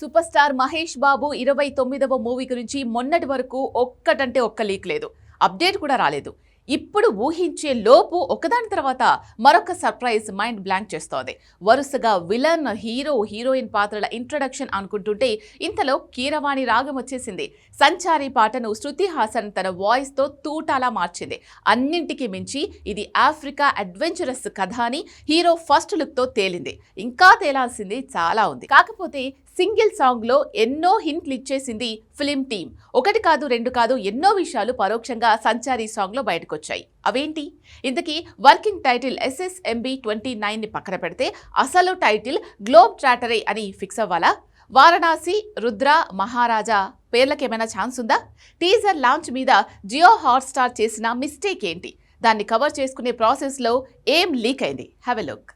Super star Mahesh బాబు ఇరవై తొమ్మిదవ movie గురించి మొన్నటి వరకు ఒక్కటంటే ఒక్క లీక్ లేదు. అప్డేట్ కూడా రాలేదు. ఇప్పుడు ఊహించే లోపు ఒకదాని తర్వాత మరొక సర్ప్రైజ్ మైండ్ బ్లాంక్ చేస్తోంది. వరుసగా విలన్ హీరో హీరోయిన్ పాత్రల ఇంట్రడక్షన్ అనుకుంటుంటే ఇంతలో కీరవాణి రాగం వచ్చేసింది. సంచారి పాటను శృతి హాసన్ తన వాయిస్తో తూటాలా మార్చింది. అన్నింటికి మించి ఇది ఆఫ్రికా అడ్వెంచరస్ కథ అని హీరో ఫస్ట్ లుక్తో తేలింది. ఇంకా తేలాల్సింది చాలా ఉంది. కాకపోతే సింగిల్ సాంగ్లో ఎన్నో హింట్లు ఇచ్చేసింది ఫిలిం టీమ్. ఒకటి కాదు రెండు కాదు ఎన్నో విషయాలు పరోక్షంగా సంచారి సాంగ్లో బయటకొచ్చాయి. అవేంటి? ఇంతకీ వర్కింగ్ టైటిల్ ఎస్ఎస్ఎంబి ట్వంటీ నైన్ని పక్కన పెడితే అసలు టైటిల్ గ్లోబ్ ట్రాటరీ అని ఫిక్స్ అవ్వాలా? వారణాసి రుద్ర మహారాజా పేర్లకేమైనా ఛాన్స్ ఉందా? టీజర్ లాంచ్ మీద జియో హాట్స్టార్ చేసిన మిస్టేక్ ఏంటి? దాన్ని కవర్ చేసుకునే ప్రాసెస్లో ఏం లీక్ అయింది? Have a look.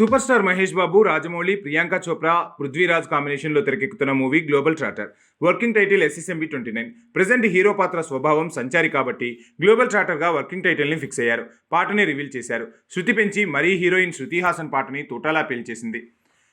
Super star Mahesh Babu Rajamouli Priyanka Chopra Prithviraj కాంబినేషన్లో తెరకెక్కుతున్న movie global trotter working title SSMB twenty nine present hero పాత్ర స్వభావం సంచారి కాబట్టి గ్లోబల్ ట్రాటర్గా వర్కింగ్ టైటిల్ని ఫిక్స్ అయ్యారు. పాటని రివీల్ చేశారు. శృతి పెంచి మరీ హీరోయిన్ శృతి హాసన్ పాటని తూటాలా పేల్చేసింది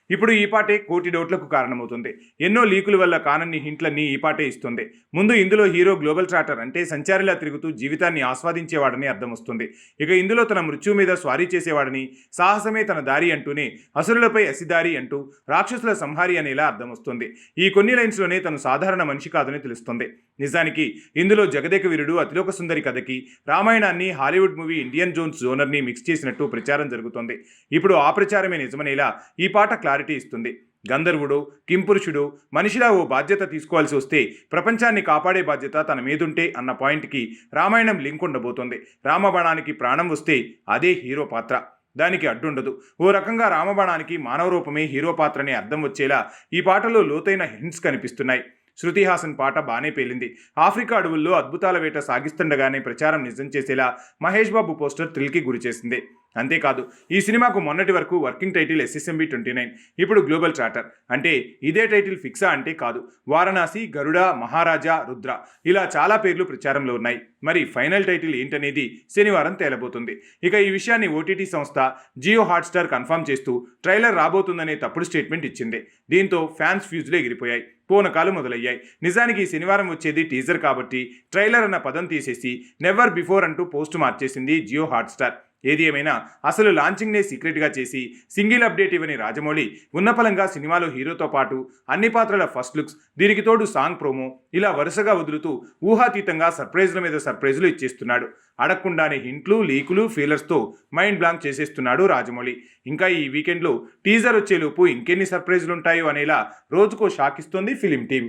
ఇప్పుడు ఈ పాటే కోటి డౌట్లకు కారణమవుతుంది. ఎన్నో లీకుల వల్ల కానన్ని హింట్లన్నీ ఈ పాటే ఇస్తుంది. ముందు ఇందులో హీరో గ్లోబల్ ట్రాటర్ అంటే సంచారిలా తిరుగుతూ జీవితాన్ని ఆస్వాదించేవాడని అర్థం వస్తుంది ఇక ఇందులో తన మృత్యు మీద స్వారీ చేసేవాడని సాహసమే తన దారి అంటూనే అసురులపై అసిదారి అంటూ రాక్షసుల సంహారి అనేలా అర్థం వస్తుంది ఈ కొన్ని లైన్స్లోనే తను సాధారణ మనిషి కాదని తెలుస్తుంది. నిజానికి ఇందులో జగదేక వీరుడు అతిలోక సుందరి కథకి రామాయణాన్ని హాలీవుడ్ మూవీ ఇండియన్ జోన్స్ జోనర్ని మిక్స్ చేసినట్టు ప్రచారం జరుగుతోంది. ఇప్పుడు ఆ ప్రచారమే నిజమనేలా ఈ పాట క్లారిటీ ఇస్తుంది. గంధర్వుడు కింపురుషుడు మనిషిలా ఓ బాధ్యత తీసుకోవాల్సి వస్తే ప్రపంచాన్ని కాపాడే బాధ్యత తన మీదుంటే అన్న పాయింట్కి రామాయణం లింక్ ఉండబోతోంది. రామబాణానికి ప్రాణం వస్తే అదే హీరో పాత్ర. దానికి అడ్డుండదు. ఓ రకంగా రామబాణానికి మానవ రూపమే హీరో పాత్రని అర్థం వచ్చేలా ఈ పాటలో లోతైన హింట్స్ కనిపిస్తున్నాయి. శృతిహాసన్ పాట బానే పేలింది. ఆఫ్రికా అడవుల్లో అద్భుతాల వేట సాగిస్తుండగానే ప్రచారం నిజం చేసేలా మహేష్ బాబు పోస్టర్ థ్రిల్కి గురిచేసింది అంతేకాదు ఈ సినిమాకు మొన్నటి వరకు working title SSMB twenty nine ఇప్పుడు గ్లోబల్ చార్టర్. అంటే ఇదే టైటిల్ ఫిక్సా అంటే కాదు వారణాసి గరుడ మహారాజా రుద్ర. ఇలా చాలా పేర్లు ప్రచారంలో ఉన్నాయి. మరి ఫైనల్ టైటిల్ ఏంటనేది శనివారం తేలబోతుంది. ఇక ఈ విషయాన్ని ఓటీటీ సంస్థ జియో హాట్స్టార్ కన్ఫర్మ్ చేస్తూ ట్రైలర్ రాబోతుందనే తప్పుడు స్టేట్మెంట్ ఇచ్చింది. దీంతో ఫ్యాన్స్ ఫ్యూజ్లు ఎగిరిపోయాయి. పూనకాలు మొదలయ్యాయి. నిజానికి ఈ శనివారం వచ్చేది టీజర్ కాబట్టి ట్రైలర్ అన్న పదం తీసేసి నెవర్ బిఫోర్ అంటూ పోస్ట్ మార్చేసింది జియో హాట్స్టార్. ఏది ఏమైనా అసలు లాంచింగ్నే సీక్రెట్గా చేసి సింగిల్ అప్డేట్ ఇవ్వని రాజమౌళి ఉన్నపలంగా సినిమాలో హీరోతో పాటు అన్ని పాత్రల ఫస్ట్ లుక్స్ దీనికి తోడు సాంగ్ ప్రోమో ఇలా వరుసగా వదులుతూ ఊహాతీతంగా సర్ప్రైజ్ల మీద సర్ప్రైజులు ఇచ్చేస్తున్నాడు. అడగకుండానే హింట్లు లీకులు ఫీలర్స్తో మైండ్ బ్లాంక్ చేసేస్తున్నాడు రాజమౌళి. ఇంకా ఈ వీకెండ్లో టీజర్ వచ్చేలోపు ఇంకెన్ని సర్ప్రైజులు ఉంటాయో అనేలా రోజుకో షాక్ ఇస్తోంది ఫిలిం టీం